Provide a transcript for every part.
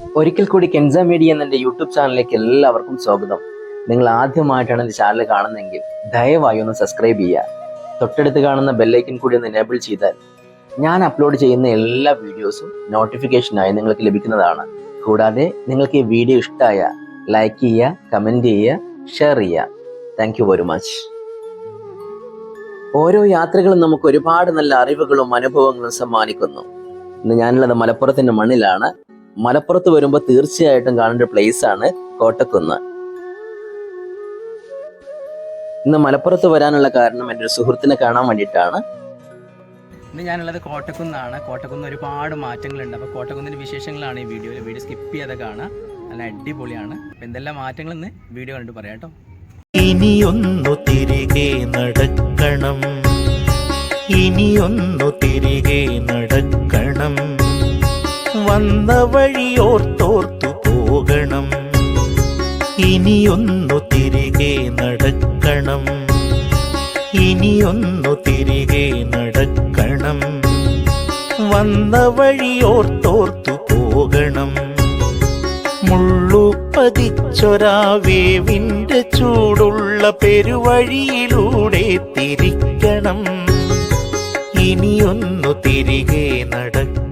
ഒരിക്കൽ കൂടി കെൻസ മീഡിയ എന്ന യൂട്യൂബ് ചാനലിലേക്ക് എല്ലാവർക്കും സ്വാഗതം. നിങ്ങൾ ആദ്യമായിട്ടാണ് എന്റെ ചാനൽ കാണുന്നതെങ്കിൽ ദയവായി ഒന്ന് സബ്സ്ക്രൈബ് ചെയ്യുക. തൊട്ടടുത്ത് കാണുന്ന ബെല്ലൈക്കൻ കൂടി ഒന്ന് എനേബിൾ ചെയ്താൽ ഞാൻ അപ്ലോഡ് ചെയ്യുന്ന എല്ലാ വീഡിയോസും നോട്ടിഫിക്കേഷനായി നിങ്ങൾക്ക് ലഭിക്കുന്നതാണ്. കൂടാതെ നിങ്ങൾക്ക് ഈ വീഡിയോ ഇഷ്ടമായ ലൈക്ക് ചെയ്യുക കമന്റ് ചെയ്യുക ഷെയർ ചെയ്യുക. താങ്ക് യു വെരി മച്ച് ഓരോ യാത്രകളും നമുക്ക് ഒരുപാട് നല്ല അറിവുകളും അനുഭവങ്ങളും സമ്മാനിക്കുന്നു. ഇന്ന് ഞാനുള്ളത് മലപ്പുറത്തിന്റെ മണ്ണിലാണ്. മലപ്പുറത്ത് വരുമ്പോൾ തീർച്ചയായിട്ടും കാണേണ്ട പ്ലേസ് ആണ് കോട്ടക്കുന്ന്. ഇന്ന് മലപ്പുറത്ത് വരാനുള്ള കാരണം എന്റെ ഒരു സുഹൃത്തിനെ കാണാൻ വേണ്ടിയിട്ടാണ്. ഇന്ന് ഞാനുള്ളത് കോട്ടക്കുന്നാണ്. കോട്ടക്കുന്ന് ഒരുപാട് മാറ്റങ്ങളുണ്ട്. അപ്പോൾ കോട്ടക്കുന്നിന്റെ വിശേഷങ്ങളാണ് ഈ വീഡിയോയിൽ വീഡിയോ സ്കിപ്പ് ചെയ്യാതെ കാണാം നല്ല അടിപൊളിയാണ്. അപ്പോൾ എന്തെല്ലാം മാറ്റങ്ങൾ ഇന്ന് വീഡിയോ കണ്ടിട്ട് പറയാം കേട്ടോ. ഇനിയൊന്നു തിരികെ നടക്കണം. ഇനിയൊന്നു തിരികെ നടക്കണം. വന്ന വഴിയോർത്തോർത്തു പോകണം. ഇനിയൊന്നു തിരികെ നടക്കണം. ഇനിയൊന്നു തിരികെ നടക്കണം. വന്ന വഴിയോർത്തോർത്തു പോകണം. മുള്ളു പതിച്ചൊരാ വേവിന്റെ ചൂടുള്ള പെരുവഴിയിലൂടെ തിരിക്കണം. ഇനിയൊന്നു തിരികെ നടക്കണം.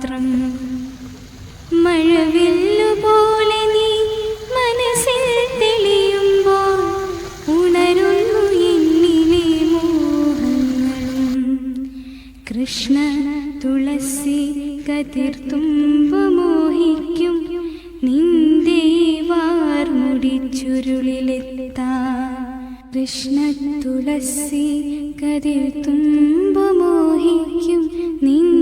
മാത്രം. മഴവില്ലു പോലെ നീ മനസ്സിൽ തെളിയുമ്പോൾ ഉണരുന്നു എന്നിലെ മോഹങ്ങളും. കൃഷ്ണ തുളസി കതിർത്തുമ്പ മോഹിക്കും. നിന്റെ വാർമുടി ചുരുളിലെത്താ കൃഷ്ണ തുളസി കതിർത്തുമ്പ മോഹിക്കും. നിന്റെ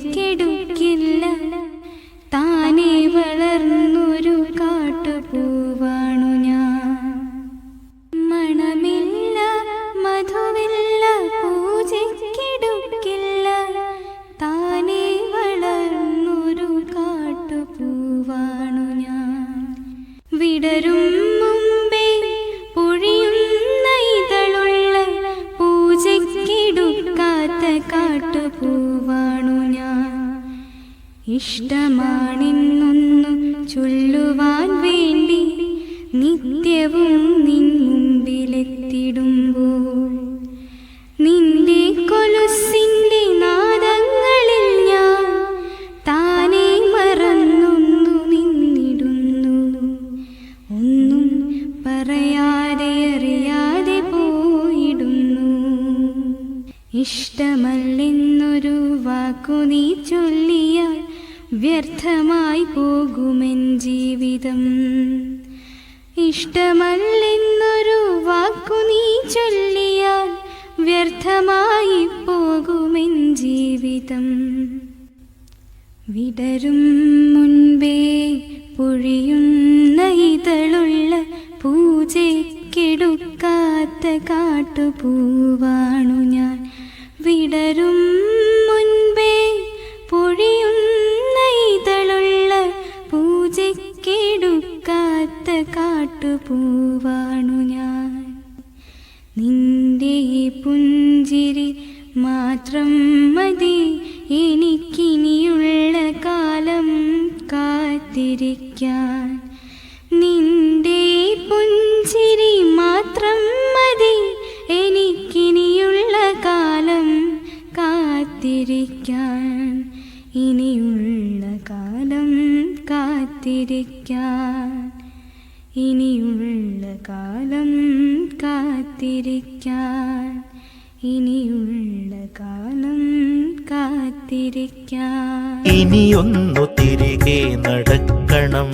പൂജയ്ക്കെടുക്കില്ല താനേ വളർന്നൊരു കാട്ടുപൂവാണു ഇഷ്ടമാണെന്നൊന്നു ചൊല്ലുവാൻ വേണ്ടി നിത്യവും നിൻ മുമ്പിലെത്തിടുമ്പോൾ. നിന്റെ കൊലുസിന്റെ നാദങ്ങളിൽ ഞാൻ താനേ മറന്നൊന്നു നിന്നിടുന്നു. ഒന്നും പറയാതെ അറിയാതെ പോയിടുന്നു. ഇഷ്ടമല്ലെന്നൊരു വാക്കു നീ ചൊല്ലിയാൽ വ്യർത്ഥമായി പോകുമെൻ ജീവിതം. ഇഷ്ടമല്ലെന്നൊരു വാക്കു നീ ചൊല്ലിയാൽ വ്യർത്ഥമായി പോകുമെൻ ജീവിതം. വിടരും മുൻപേ പൊഴിയുന്ന ഇതളുള്ള പൂജയ്ക്കെടുക്കാത്ത കാട്ടുപൂവാണു കാട്ടുപൂവാണു ഞാൻ. നിന്റെ പുഞ്ചിരി മാത്രം മതി. എനിക്കിനിയുള്ള കാലം കാത്തിരിക്കാൻ. നിന്റെ പുഞ്ചിരി മാത്രം മതി. എനിക്കിനിയുള്ള കാലം കാത്തിരിക്കാൻ. ഇനിയുള്ള കാലം കാത്തിരിക്കാൻ. ഇനിയുള്ള കാലം കാത്തിരിക്കാൻ. ഇനിയുള്ള കാലം കാത്തിരിക്കാൻ. ഇനിയൊന്നു തിരികെ നടക്കണം.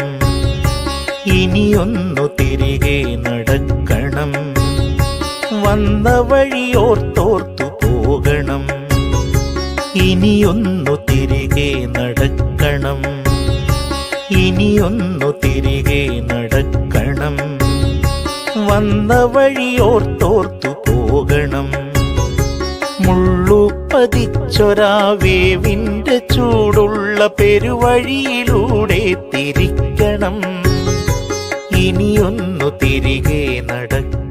ഇനിയൊന്നു തിരികെ നടക്കണം. വന്ന വഴിയോർത്തോർത്തു പോകണം. ഇനിയൊന്നു തിരികെ നടക്കണം ഇനിയൊന്നു തിരികെ നടക്കണം. വന്ന വഴിയോർത്തോർത്തു പോകണം. മുള്ളുപതിച്ചൊരാവേവിന്റെ ചൂടുള്ള പെരുവഴിയിലൂടെ തിരിക്കണം. ഇനിയൊന്നു തിരികെ നടക്കണം.